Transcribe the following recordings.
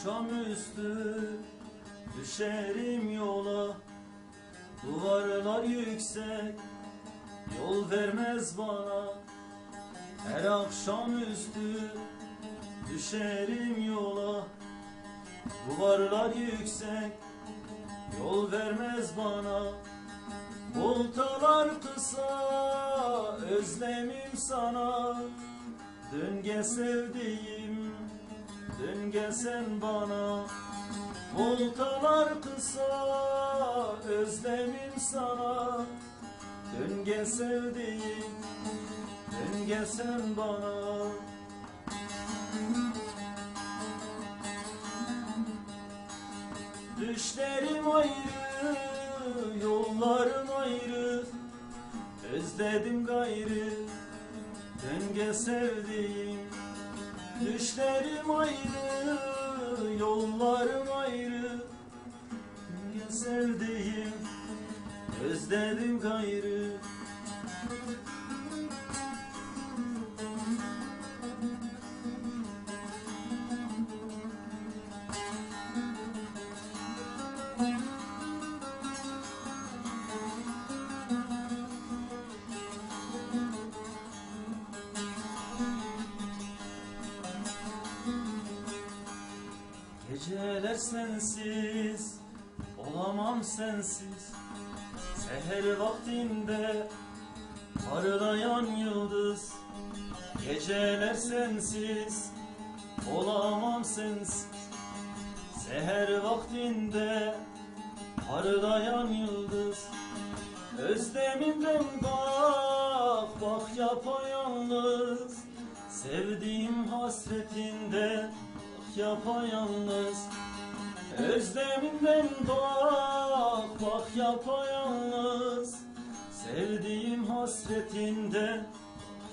akşamüstü düşerim yola Duvarlar yüksek. Yol vermez bana Her akşamüstü. Düşerim yola Duvarlar yüksek. Yol vermez bana Voltalar kısa. Özlemim sana Dün gel sevdiğim Dün gel sen bana Voltalar kısa Özlemim sana. Dün gel sevdiğim Dün gel sen bana. Düşlerim ayrı Yollarım ayrı Özledim gayrı. Dün gel sevdiğim Düşlerim ayrı, yollarım ayrı. Gel sevdiğim, özledim gayrı Geceler sensiz, olamam sensiz. Seher vaktinde parlayan yıldız. Geceler sensiz, olamam sensiz. Seher vaktinde parlayan yıldız. Özlemimden bak, bak yapayalnız. Sevdiğim hasretinde yapayalnız. Özlemimden bak, bak yapayalnız. Sevdiğim hasretinde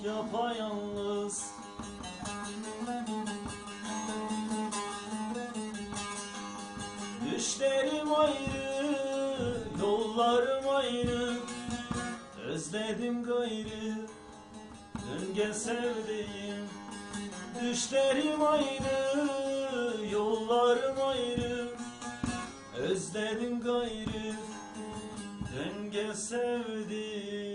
yapayalnız. Düşlerim ayrı, yollarım ayrı. Özledim gayrı, dün gel sevdiğim. Düşlerim ayrı, yollarım ayrı Özledim gayrı, dün gel sevdiğim